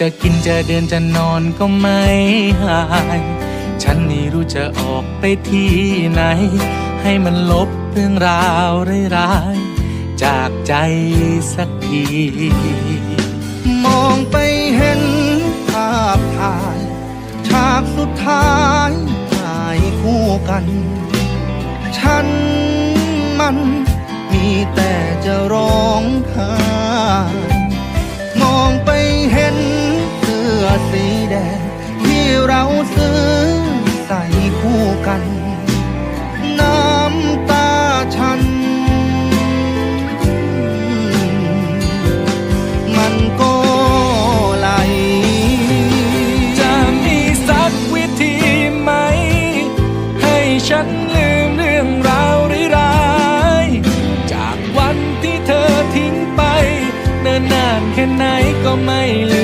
จะกินจะเดินจะนอนก็ไม่หาย ฉันไม่รู้จะออกไปที่ไหน ให้มันลบเรื่องราวร้ายๆจากใจสักที มองไปเห็นภาพถ่ายฉากสุดท้ายถ่ายคู่กัน ฉันมันมีแต่จะร้องไห้ กัน น้ำตาฉัน มันก็ไหล จะมีสักวิธีไหม ให้ฉันลืมเรื่องราวร้ายๆจากวันที่เธอทิ้งไป เนิ่นนานแค่ไหนก็ไม่ลืม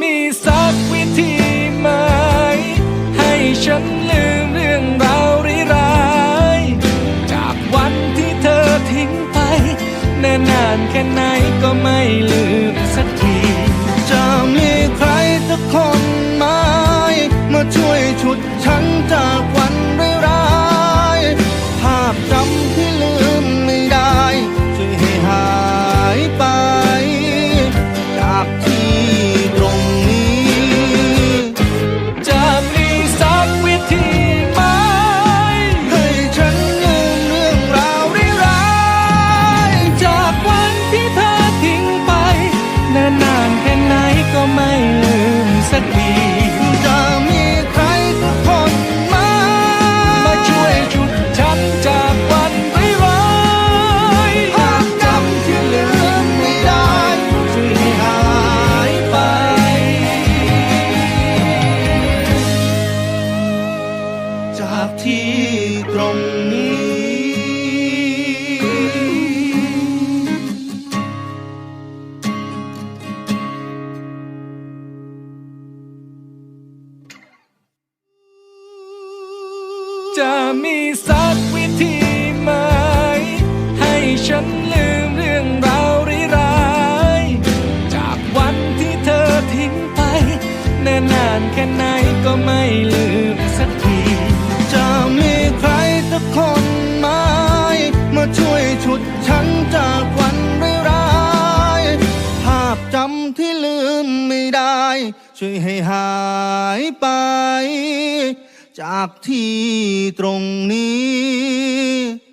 มีสักวิธีไหม ให้ฉันลืมเรื่องราวร้ายๆจากวันที่เธอทิ้งไปนานนานแค่ไหนก็ไม่ลืมสักที จะมีใครสักคนไหมมาช่วยชุดฉันจากวัน จะมีสักวิธีไหม ให้ฉันลืมเรื่องราวร้ายๆจากวันที่เธอทิ้งไปเนิ่นนานแค่ไหนก็ไม่ลืมสักที จะมีใครสักคนไหมมาช่วยฉุดฉันจากวันร้ายๆภาพจำที่ลืมไม่ได้ ช่วยให้หายไป จากที่ตรงนี้